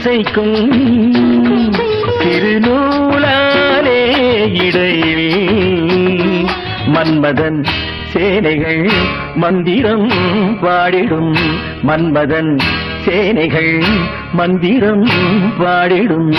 இசைக்கும் திருநூலாலே இடையில் மன்மதன் சேனைகள் மந்திரம் பாடிடும். மன்மதன் சேனைகள் மந்திரம் பாடிடும்.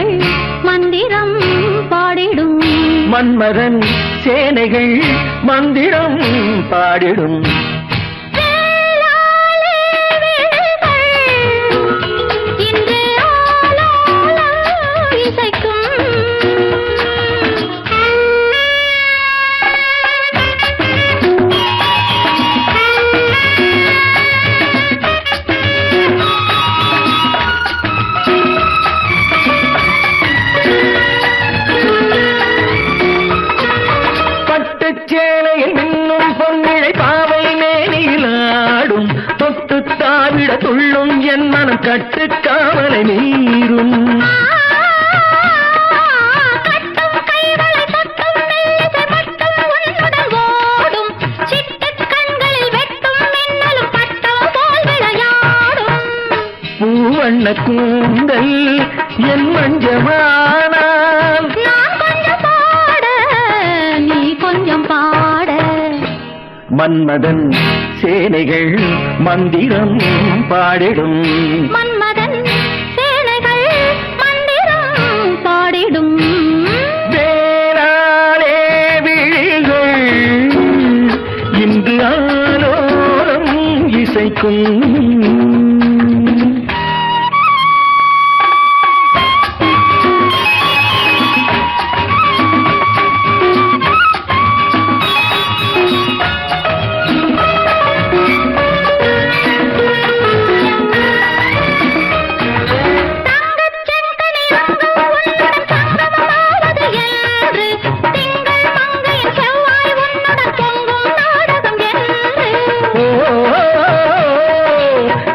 சேனைகள் மந்திரம் பாடிடும். மன்மதன் சேனைகள் மந்திரம் பாடிடும். சொல்லும் என் மனம் போல் விளையாடும் பூவண்ண கூந்தல் என் மஞ்சமானால் மன்மதன் சேனைகள் மந்திரம் பாடிடும். மன்மதன் சேனைகள் மந்திரம் பாடிடும். வேளாளே விழிகள் இன்று ஆலோலம் இசைக்கும்.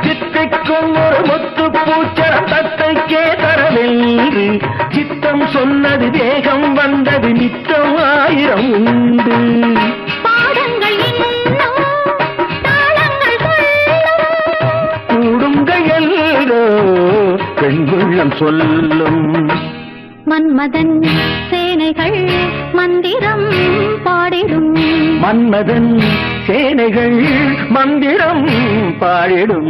சித்திக்கும் ஒரு முத்து பூச்சரம் தத்தைக்கே தரவென்று சித்தம் சொன்னது தேகம் வந்தது நித்தம் ஆயிரம் உண்டு. பெண்குள்ளம் சொல்லும். மன்மதன் சேனைகள் மந்திரம் பாடிடும். மன்மதன் சேனைகள் மந்திரம் பாடிடும்.